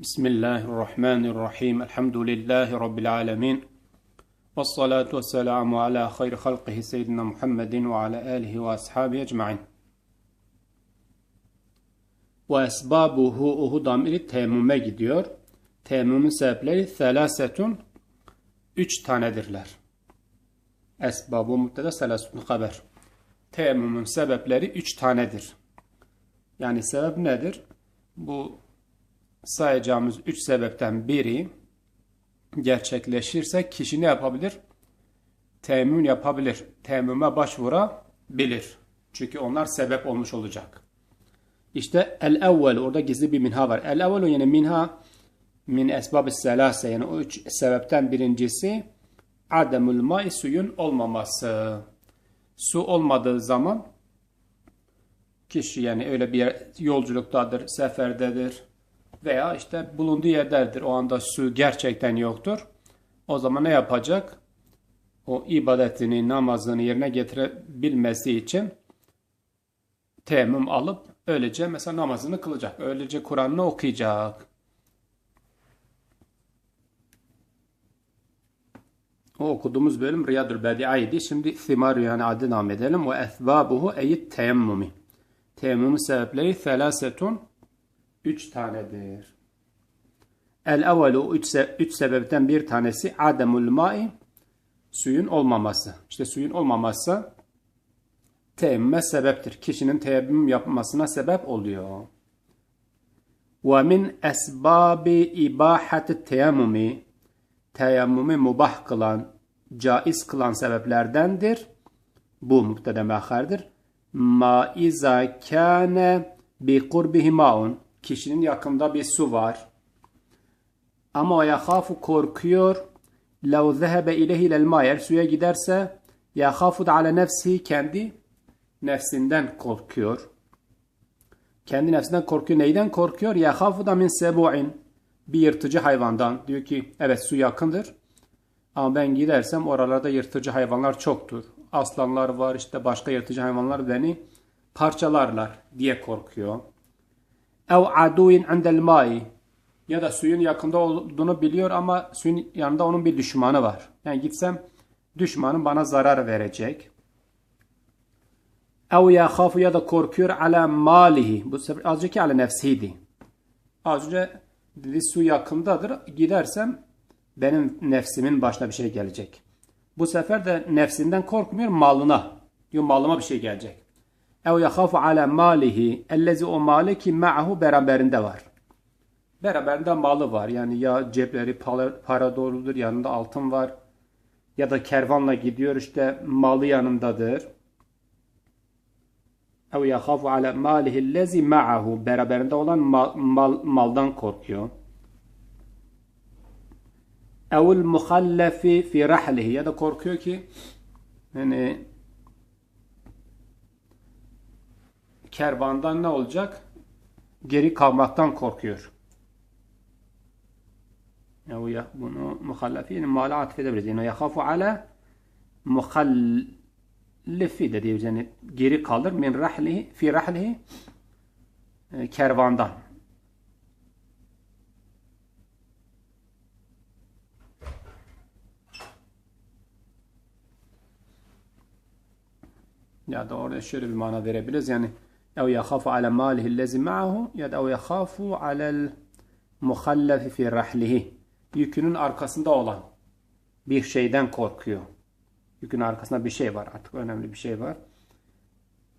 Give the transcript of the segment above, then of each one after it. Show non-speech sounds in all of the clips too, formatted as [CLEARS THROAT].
Bismillahirrahmanirrahim. Elhamdülillahi Rabbil alemin. Ve salatu ve selamu ala hayr halqihi seyyidina Muhammedin ve ala alihi ve ashabi ecma'in. Ve esbabuhu uhu damiri temüme gidiyor. Temümün sebepleri selasetun üç tanedirler. Esbabu mutteda selasetun haber. Temümün sebepleri üç tanedir. Yani sebep nedir? Bu sayacağımız üç sebepten biri gerçekleşirse kişi ne yapabilir? Temmüm yapabilir. Temmüme başvurabilir. Çünkü onlar sebep olmuş olacak. İşte el-evvel orada gizli bir minha var. El-evvelu yani minha min esbab-ı selase yani o üç sebepten birincisi ademul mai suyun olmaması. Su olmadığı zaman kişi yani öyle bir yolculuktadır, seferdedir veya işte bulunduğu yerdedir. O anda su gerçekten yoktur. O zaman ne yapacak? O ibadetini, namazını yerine getirebilmesi için temmüm alıp öylece mesela namazını kılacak. Öylece Kur'an'ını okuyacak. O okuduğumuz bölüm Riyadül Bedi'aydi. Şimdi Thimaru yani adı devam edelim. Ve esbabuhu eyyit teyemmumi. Teyemmümün sebepleri selasetun üç tanedir. El evvelu üç, se üç sebepten bir tanesi ademul mai suyun olmaması. İşte suyun olmaması teyemmüme sebeptir. Kişinin teyemmüm yapmasına sebep oluyor. Ve min esbabi ibahati teyemmumi teyemmümü mubah kılan, caiz kılan sebeplerdendir. Bu mübtede mehardır. Ma iza kâne bi kurbihi maun Kişinin yakında bir su var. Ama yahafu korkuyor. Lev zehebe ilehi ilel mayer. Suya giderse yahafu da ale nefsi kendi nefsinden korkuyor. Kendi nefsinden korkuyor. Neyden korkuyor? Yahafu da min sebu'in. Bir yırtıcı hayvandan. Diyor ki evet su yakındır. Ama ben gidersem oralarda yırtıcı hayvanlar çoktur. Aslanlar var işte başka yırtıcı hayvanlar beni parçalarlar diye korkuyor. Ev aduin indel mai ya da suyun yakında olduğunu biliyor ama suyun yanında onun bir düşmanı var. Yani gitsem düşmanım bana zarar verecek. Ev yakhafu ya da korkuyor ala malihi. Bu sefer az önceki ala nefsiydi. Az önce dedi su yakındadır. Gidersem benim nefsimin başına bir şey gelecek. Bu sefer de nefsinden korkmuyor malına. Diyor malıma bir şey gelecek. Ev yakhafu ala malihi ellezi o mali ki ma'ahu beraberinde var. Beraberinde malı var. Yani ya cepleri para, para doludur yanında altın var. Ya da kervanla gidiyor işte malı yanındadır. Ev yakhafu ala malihi ellezi ma'ahu beraberinde olan mal, mal, maldan korkuyor. Evul muhallefi fi rahlihi ya da korkuyor ki yani kervandan ne olacak? Geri kalmaktan korkuyor. Ya bunu muhallafi yani mala atfedebiliriz. Yani yakhafu ala muhallifi de diyoruz. Yani geri kalır min rahlihi fi rahlihi kervandan. Ya da orada şöyle bir mana verebiliriz. Yani ev yakhafu ala malihi lezi ma'ahu ya da ev yakhafu alel muhallafi fi rahlihi. Yükünün arkasında olan bir şeyden korkuyor. Yükün arkasında bir şey var. Artık önemli bir şey var.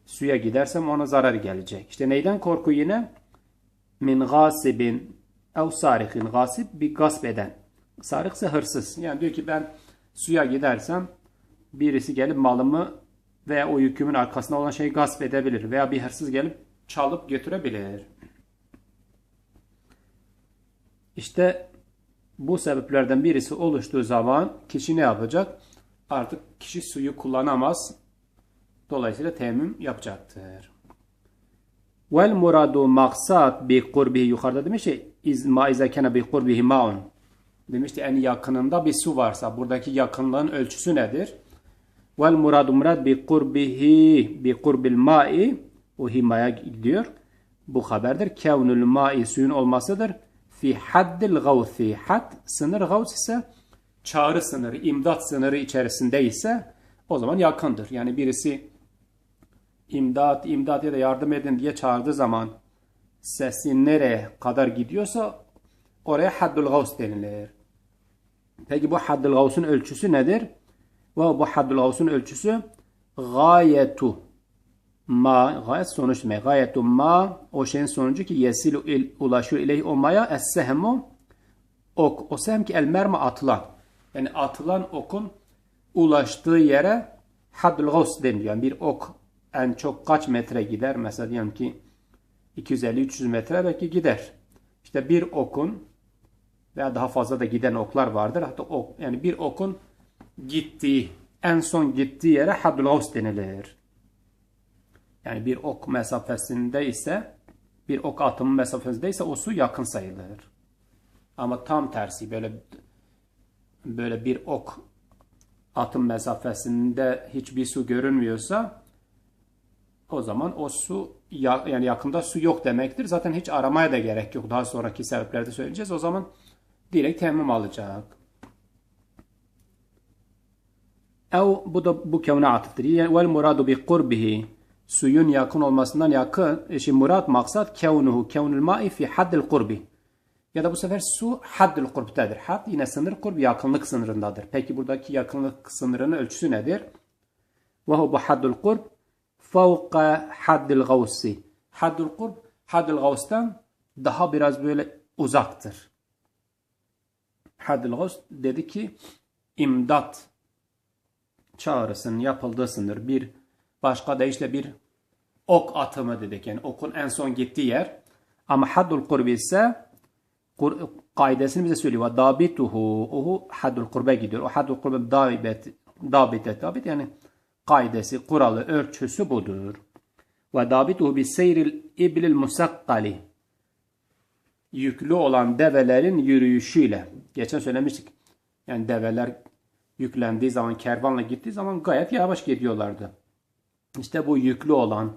Suya gidersem ona zarar gelecek. İşte neyden korku yine? Min gasibin ev sarikin. Gasip bir gasp eden. Sarık ise hırsız. Yani diyor ki ben suya gidersem birisi gelip malımı veya o yükümün arkasında olan şeyi gasp edebilir veya bir hırsız gelip çalıp götürebilir. İşte bu sebeplerden birisi oluştuğu zaman kişi ne yapacak? Artık kişi suyu kullanamaz. Dolayısıyla temmüm yapacaktır. Vel muradu maksat bi kurbihi yukarıda demiş ya ma izakene bi kurbihi maun. Demişti en yakınında bir su varsa buradaki yakınlığın ölçüsü nedir? Vel muradu murad bi kurbihi bi kurbil ma'i o himaya gidiyor. Bu haberdir. Kevnül ma'i suyun olmasıdır. fi haddil gavsi. Had sınır gavs ise çağrı sınırı, imdat sınırı içerisinde ise o zaman yakındır. Yani birisi imdat, imdat ya da yardım edin diye çağırdığı zaman sesi nereye kadar gidiyorsa oraya haddul gavs denilir. Peki bu haddul gavs'un ölçüsü nedir? Ve bu haddul gavs'un ölçüsü gayetu ma gayet sonuç demek. Gayetu ma o şeyin sonucu ki yesilu il, ulaşıyor ileyh o maya es-sehmu ok. O sehem ki el mermi atılan. Yani atılan okun ulaştığı yere haddul gavs deniliyor. Yani bir ok en çok kaç metre gider? Mesela diyelim ki 250-300 metre belki gider. İşte bir okun veya daha fazla da giden oklar vardır. Hatta ok, yani bir okun gittiği, en son gittiği yere haddul gavs denilir. Yani bir ok mesafesinde ise bir ok atımı mesafesinde ise o su yakın sayılır. Ama tam tersi böyle böyle bir ok atım mesafesinde hiçbir su görünmüyorsa o zaman o su yani yakında su yok demektir. Zaten hiç aramaya da gerek yok. Daha sonraki sebeplerde söyleyeceğiz. O zaman direkt temmüm alacak. Ev bu da bu kevne atıftır. Vel muradu bi kurbihi suyun yakın olmasından yakın. E, şimdi murat maksat kevnuhu kevnul ma'i fi haddil kurbi. Ya da bu sefer su haddil kurbtedir. Had yine sınır kurb yakınlık sınırındadır. Peki buradaki yakınlık sınırının ölçüsü nedir? Ve bu haddul kurb fevka haddil gavsi. Haddul kurb haddil gavstan daha biraz böyle uzaktır. Haddil gavs dedi ki imdat çağrısının yapıldığı sınır bir başka deyişle bir ok atımı dedik. Yani okun en son gittiği yer. Ama haddul kurbi ise kur, kaidesini bize söylüyor. Dabituhu. Ohu haddul kurbe gidiyor. O haddul kurbe dabit, dabit, dabit yani kaidesi, kuralı, ölçüsü budur. Ve dabituhu bi seyril iblil musakkali. Yüklü olan develerin yürüyüşüyle. Geçen söylemiştik. Yani develer yüklendiği zaman, kervanla gittiği zaman gayet yavaş gidiyorlardı. İşte bu yüklü olan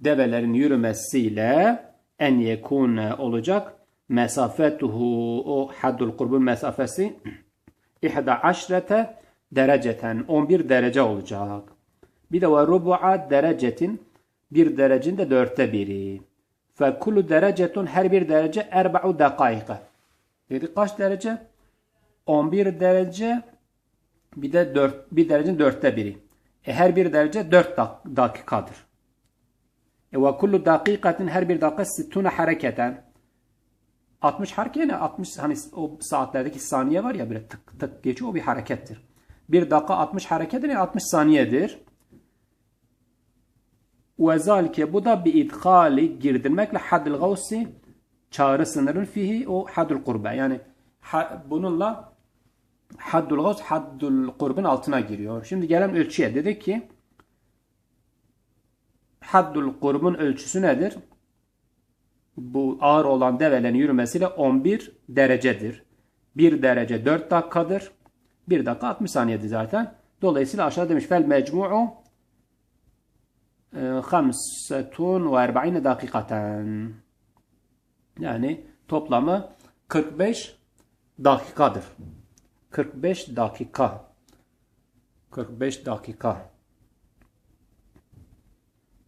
develerin yürümesiyle en yekune olacak. Mesafetuhu o haddul kurbun mesafesi [CLEARS THROAT] ihda aşrete dereceten 11 derece olacak. Bir de ve rubu'a derecetin bir derecin de dörtte biri. Fe kullu derecetun her bir derece erba'u dakika. Dedi kaç derece? 11 derece bir de 4, bir derecenin dörtte biri. E her bir derece 4 dak dakikadır. E ve kullu dakikatin her bir dakika sittuna hareketen 60 hareket yani 60 hani o saatlerdeki saniye var ya böyle tık tık geçiyor o bir harekettir. Bir dakika 60 harekettir yani 60 saniyedir. Ve zalike bu da bir idhali girdirmekle haddil gavsi çağrı sınırın fihi o haddul kurbe. Yani bununla haddul gavs haddul kurbun altına giriyor. Şimdi gelen ölçüye dedik ki haddul kurbun ölçüsü nedir? Bu ağır olan develerin yürümesiyle 11 derecedir. 1 derece 4 dakikadır. 1 dakika 60 saniyedir zaten. Dolayısıyla aşağıda demiş fel mecmu'u 45 dakikaten. Yani toplamı 45 dakikadır. 45 dakika. 45 dakika.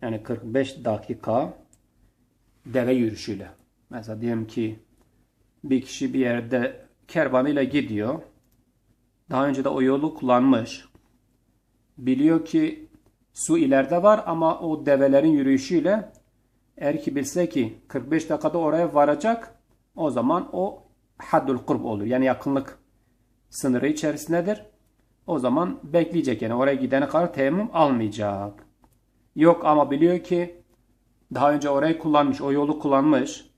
Yani 45 dakika deve yürüyüşüyle. Mesela diyelim ki bir kişi bir yerde kervanıyla gidiyor. Daha önce de o yolu kullanmış. Biliyor ki su ileride var ama o develerin yürüyüşüyle eğer ki bilse ki 45 dakikada oraya varacak o zaman o haddül kurb olur. Yani yakınlık sınırı içerisindedir. O zaman bekleyecek yani oraya gidene kadar teyemmüm almayacak. Yok ama biliyor ki daha önce orayı kullanmış, o yolu kullanmış.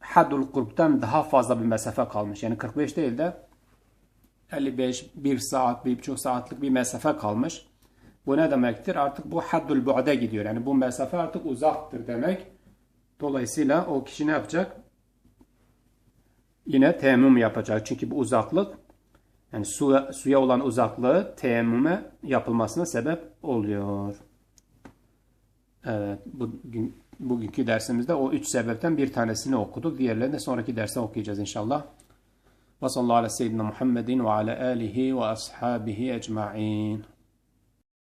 Haddul kurb'tan daha fazla bir mesafe kalmış. Yani 45 değil de 55, 1 saat, 1,5 saatlik bir mesafe kalmış. Bu ne demektir? Artık bu haddul bu'de gidiyor. Yani bu mesafe artık uzaktır demek. Dolayısıyla o kişi ne yapacak? Yine teyemmüm yapacak. Çünkü bu uzaklık yani suya, suya olan uzaklığı teyemmüme yapılmasına sebep oluyor. Evet, bugün bugünkü dersimizde o üç sebepten bir tanesini okuduk. Diğerlerini de sonraki derste okuyacağız inşallah. Ve sallallahu ala seyyidina Muhammedin ve ala alihi ve ashabihi ecma'in.